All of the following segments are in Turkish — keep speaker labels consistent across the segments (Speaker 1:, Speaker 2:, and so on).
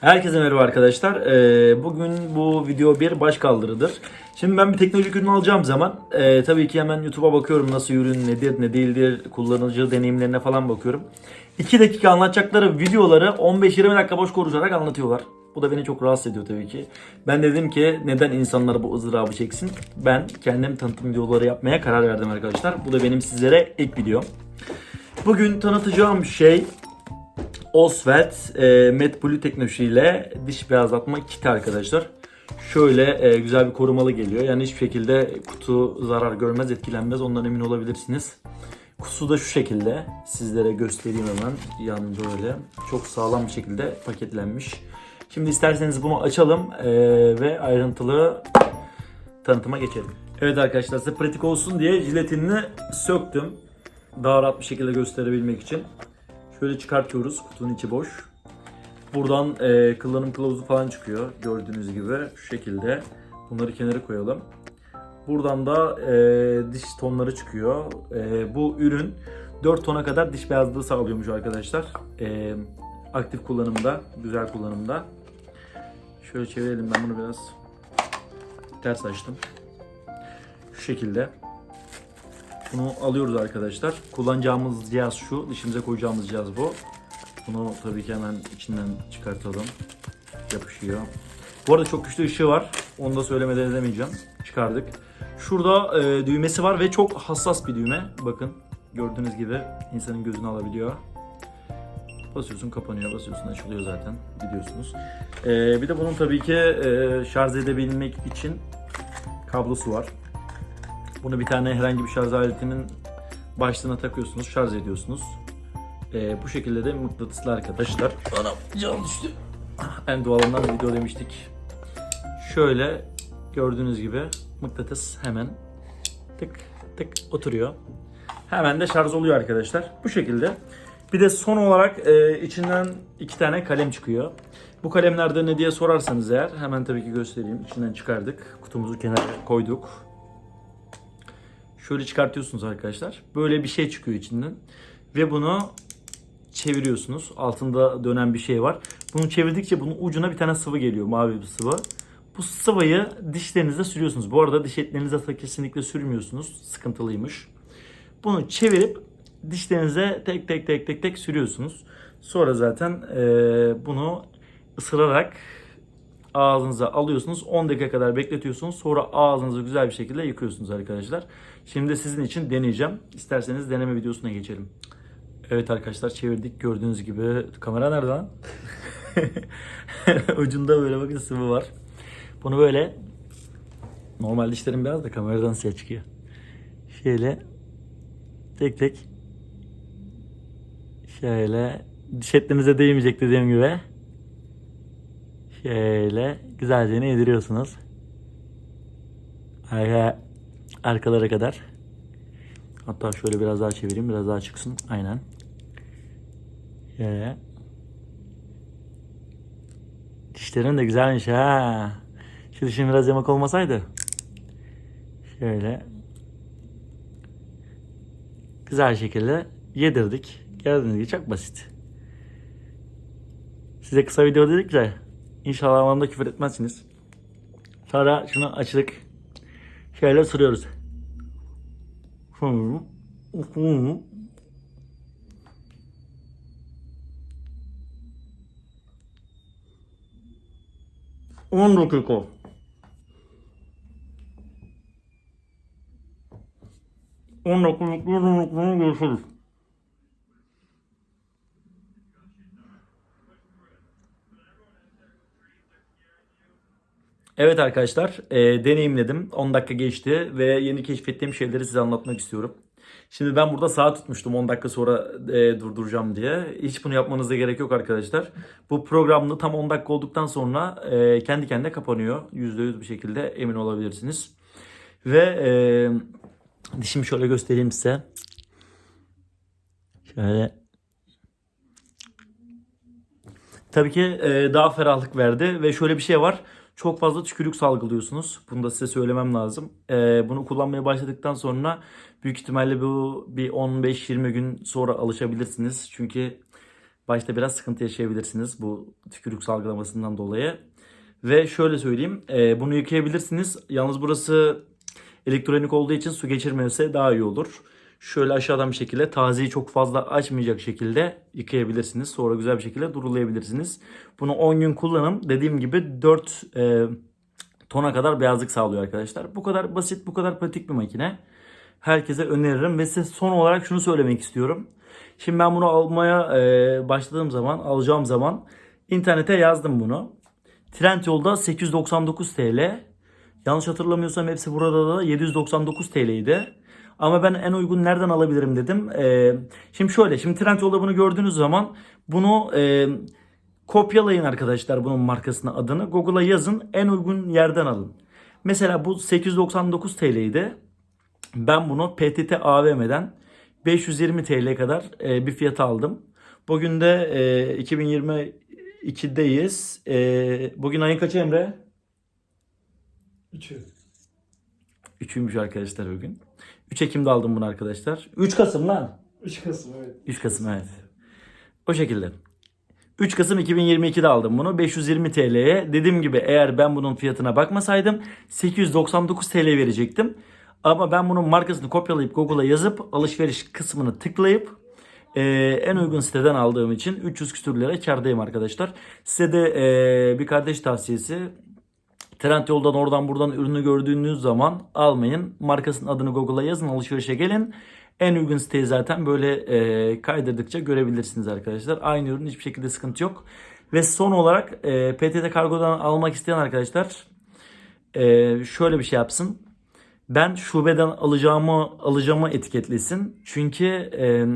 Speaker 1: Herkese merhaba arkadaşlar. Ee, bugün bu video bir baş kaldırıdır. Şimdi ben bir teknolojik ürün alacağım zaman e, tabii ki hemen YouTube'a bakıyorum nasıl ürün nedir ne değildir kullanıcı deneyimlerine falan bakıyorum. 2 dakika anlatacakları videoları 15-20 dakika boş konuşarak anlatıyorlar. Bu da beni çok rahatsız ediyor tabii ki. Ben dedim ki neden insanlar bu ızdırabı çeksin? Ben kendim tanıtım videoları yapmaya karar verdim arkadaşlar. Bu da benim sizlere ilk videom. Bugün tanıtacağım şey Oswald e, Blue teknolojisiyle diş beyazlatma kiti arkadaşlar. Şöyle e, güzel bir korumalı geliyor. Yani hiçbir şekilde kutu zarar görmez, etkilenmez. Ondan emin olabilirsiniz. Kutusu da şu şekilde. Sizlere göstereyim hemen. Yan böyle. Çok sağlam bir şekilde paketlenmiş. Şimdi isterseniz bunu açalım e, ve ayrıntılı tanıtıma geçelim. Evet arkadaşlar size pratik olsun diye jiletinini söktüm. Daha rahat bir şekilde gösterebilmek için. Şöyle çıkartıyoruz. Kutunun içi boş. Buradan e, kullanım kılavuzu falan çıkıyor. Gördüğünüz gibi şu şekilde. Bunları kenara koyalım. Buradan da e, diş tonları çıkıyor. E, bu ürün 4 tona kadar diş beyazlığı sağlıyormuş arkadaşlar. E, aktif kullanımda, güzel kullanımda. Şöyle çevirelim ben bunu biraz ters açtım. Şu şekilde. Bunu alıyoruz arkadaşlar. Kullanacağımız cihaz şu. Dişimize koyacağımız cihaz bu. Bunu tabii ki hemen içinden çıkartalım. Yapışıyor. Bu arada çok güçlü ışığı var. Onu da söylemeden edemeyeceğim. Çıkardık. Şurada e, düğmesi var ve çok hassas bir düğme. Bakın gördüğünüz gibi insanın gözünü alabiliyor. Basıyorsun kapanıyor, basıyorsun açılıyor zaten biliyorsunuz. E, bir de bunun tabii ki e, şarj edebilmek için kablosu var. Bunu bir tane herhangi bir şarj aletinin başlığına takıyorsunuz, şarj ediyorsunuz. Ee, bu şekilde de mıknatıslı arkadaşlar. Anam can düştü. En doğalından video demiştik. Şöyle gördüğünüz gibi mıknatıs hemen tık tık oturuyor. Hemen de şarj oluyor arkadaşlar. Bu şekilde. Bir de son olarak e, içinden iki tane kalem çıkıyor. Bu kalemlerde ne diye sorarsanız eğer hemen tabii ki göstereyim. İçinden çıkardık. Kutumuzu kenara koyduk. Şöyle çıkartıyorsunuz arkadaşlar. Böyle bir şey çıkıyor içinden. Ve bunu çeviriyorsunuz. Altında dönen bir şey var. Bunu çevirdikçe bunun ucuna bir tane sıvı geliyor. Mavi bir sıvı. Bu sıvıyı dişlerinize sürüyorsunuz. Bu arada diş etlerinize kesinlikle sürmüyorsunuz. Sıkıntılıymış. Bunu çevirip dişlerinize tek tek tek tek tek sürüyorsunuz. Sonra zaten bunu ısırarak ağzınıza alıyorsunuz. 10 dakika kadar bekletiyorsunuz. Sonra ağzınızı güzel bir şekilde yıkıyorsunuz arkadaşlar. Şimdi sizin için deneyeceğim. İsterseniz deneme videosuna geçelim. Evet arkadaşlar çevirdik. Gördüğünüz gibi kamera nerede lan? Ucunda böyle bakın sıvı var. Bunu böyle normal dişlerim beyaz da kameradan siyah çıkıyor. Şöyle tek tek şöyle diş etlerinize değmeyecek dediğim gibi Şöyle güzelce yediriyorsunuz. Arka, arkalara kadar. Hatta şöyle biraz daha çevireyim. Biraz daha çıksın. Aynen. Şöyle. Dişlerin de güzelmiş ha. Şu dişim biraz yamak olmasaydı. Şöyle. Güzel şekilde yedirdik. Gördüğünüz gibi çok basit. Size kısa video dedik de İnşallah anlamda küfür etmezsiniz. Sonra şunu açtık. Şöyle sürüyoruz. 10 dakika. On dakika bekliyorum. Görüşürüz. Evet arkadaşlar, e, deneyimledim. 10 dakika geçti ve yeni keşfettiğim şeyleri size anlatmak istiyorum. Şimdi ben burada saat tutmuştum 10 dakika sonra e, durduracağım diye. Hiç bunu yapmanıza gerek yok arkadaşlar. Bu programlı tam 10 dakika olduktan sonra e, kendi kendine kapanıyor. %100 bir şekilde emin olabilirsiniz. Ve e, dişimi şöyle göstereyim size. Şöyle Tabii ki e, daha ferahlık verdi ve şöyle bir şey var. Çok fazla tükürük salgılıyorsunuz. Bunu da size söylemem lazım. E, bunu kullanmaya başladıktan sonra büyük ihtimalle bu bir 15-20 gün sonra alışabilirsiniz. Çünkü Başta biraz sıkıntı yaşayabilirsiniz bu tükürük salgılamasından dolayı. Ve şöyle söyleyeyim e, bunu yıkayabilirsiniz. Yalnız burası elektronik olduğu için su geçirmese daha iyi olur. Şöyle aşağıdan bir şekilde tazeyi çok fazla açmayacak şekilde yıkayabilirsiniz. Sonra güzel bir şekilde durulayabilirsiniz. Bunu 10 gün kullanım. Dediğim gibi 4 e, tona kadar beyazlık sağlıyor arkadaşlar. Bu kadar basit, bu kadar pratik bir makine. Herkese öneririm ve size son olarak şunu söylemek istiyorum. Şimdi ben bunu almaya e, başladığım zaman, alacağım zaman internete yazdım bunu. Trendyol'da 899 TL. Yanlış hatırlamıyorsam hepsi burada da 799 TL'ydi. Ama ben en uygun nereden alabilirim dedim. E, şimdi şöyle, şimdi Trendyol'da bunu gördüğünüz zaman bunu e, kopyalayın arkadaşlar bunun markasını adını. Google'a yazın en uygun yerden alın. Mesela bu 899 TL'ydi. Ben bunu PTT AVM'den 520 TL kadar e, bir fiyata aldım. Bugün de e, 2022'deyiz. E, bugün ayın kaçı Emre?
Speaker 2: Üçü.
Speaker 1: Üçüymüş arkadaşlar bugün. 3 Ekim'de aldım bunu arkadaşlar. 3 Kasım lan.
Speaker 2: 3 Kasım evet.
Speaker 1: 3 Kasım evet. O şekilde. 3 Kasım 2022'de aldım bunu 520 TL'ye. Dediğim gibi eğer ben bunun fiyatına bakmasaydım 899 TL verecektim. Ama ben bunun markasını kopyalayıp Google'a yazıp alışveriş kısmını tıklayıp e, en uygun siteden aldığım için 300 küsür lira kardayım arkadaşlar. Size de e, bir kardeş tavsiyesi Trendyol'dan oradan buradan ürünü gördüğünüz zaman almayın. Markasının adını Google'a yazın alışverişe gelin. En uygun siteyi zaten böyle e, kaydırdıkça görebilirsiniz arkadaşlar. Aynı ürün hiçbir şekilde sıkıntı yok. Ve son olarak e, PTT Kargo'dan almak isteyen arkadaşlar e, şöyle bir şey yapsın. Ben şubeden alacağımı alacağımı etiketlesin. Çünkü e,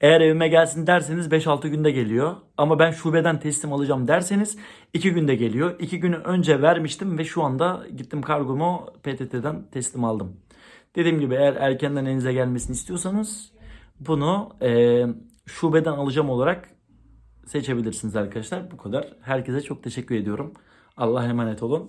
Speaker 1: eğer evime gelsin derseniz 5-6 günde geliyor. Ama ben şubeden teslim alacağım derseniz 2 günde geliyor. 2 günü önce vermiştim ve şu anda gittim kargomu PTT'den teslim aldım. Dediğim gibi eğer erkenden elinize gelmesini istiyorsanız bunu e, şubeden alacağım olarak seçebilirsiniz arkadaşlar. Bu kadar. Herkese çok teşekkür ediyorum. Allah'a emanet olun.